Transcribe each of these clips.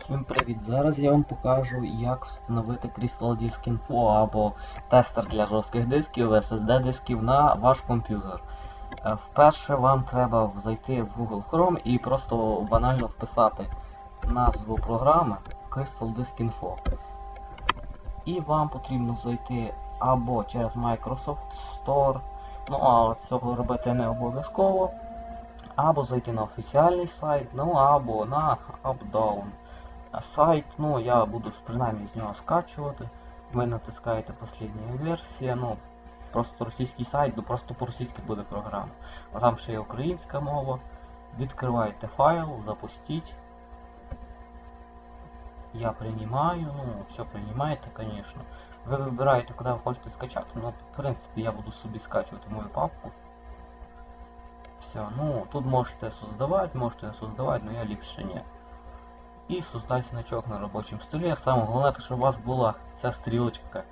Всім привіт! Зараз я вам покажу, як встановити Crystal Disk Info або тестер для жорстких дисків, SSD дисків на ваш комп'ютер. Е, Вперше вам треба зайти в Google Chrome і просто банально вписати назву програми Crystal Disk Info. І вам потрібно зайти або через Microsoft Store, ну але цього робити не обов'язково, або зайти на офіціальний сайт, ну або на UpDown. Сайт, ну я буду принаймні з нього скачувати. Ви натискаєте последня версія, ну просто російський сайт, ну просто по-російськи буде програма. А там ще є українська мова. Відкриваєте файл, запустіть. Я приймаю, ну все приймаєте, звісно. Ви вибираєте, куди ви хочете скачати. Ну, в принципі, я буду собі скачувати мою папку. Все, ну тут можете создавати, можете не создавати, но я ліпше ні. І создать значок на робочому столі. Саме головне, щоб у вас була ця стрілочка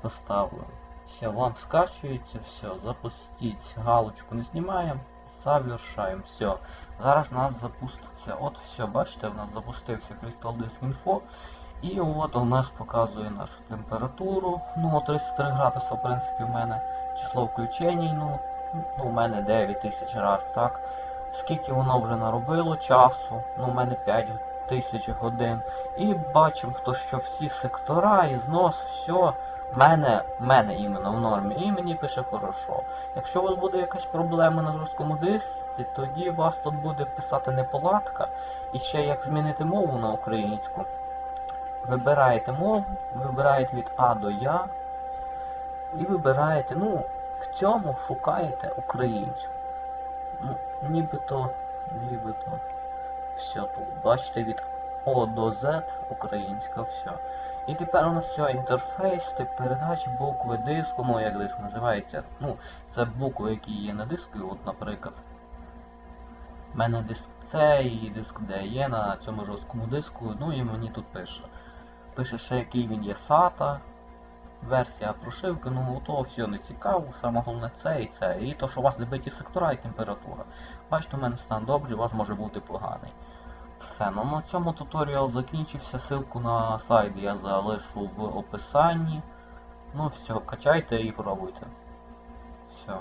поставлена. Все, вам скачується, все, запустіть. Галочку не знімаємо, завершаємо. Все. Зараз у нас запуститься. От все, бачите, у нас запустився Crystal Disk Info. І от у нас показує нашу температуру. Ну, 33 градуса, в принципі, в мене число включень, ну, ну, у мене 9000 раз, так. Скільки воно вже наробило часу, ну, у мене 5 тисяч годин. І бачимо, то, що всі сектора і знос, все, мене, мене іменно в нормі. І мені пише хорошо. Якщо у вас буде якась проблема на жорсткому дисці, тоді вас тут буде писати неполадка. І ще як змінити мову на українську. Вибираєте мову, вибираєте від А до Я. І вибираєте, ну, в цьому шукаєте українську. Ну, нібито, нібито. Все тут. Бачите від О до Z українська все. І тепер у нас все, інтерфейс, тип передачі, букви диску, ну як диск називається. Ну, це букви, які є на диску, от, наприклад. У мене диск C і диск D є на цьому жорсткому диску, ну і мені тут пише. Пише ще який він є SATA, версія прошивки, ну то все не цікаво, саме головне це і це. І то, що у вас не сектора і температура. Бачите, у мене стан добрий, у вас може бути поганий. Все, ну на цьому туторіал закінчився. Ссылку на сайт я залишу в описанні. Ну все, качайте і пробуйте. Все.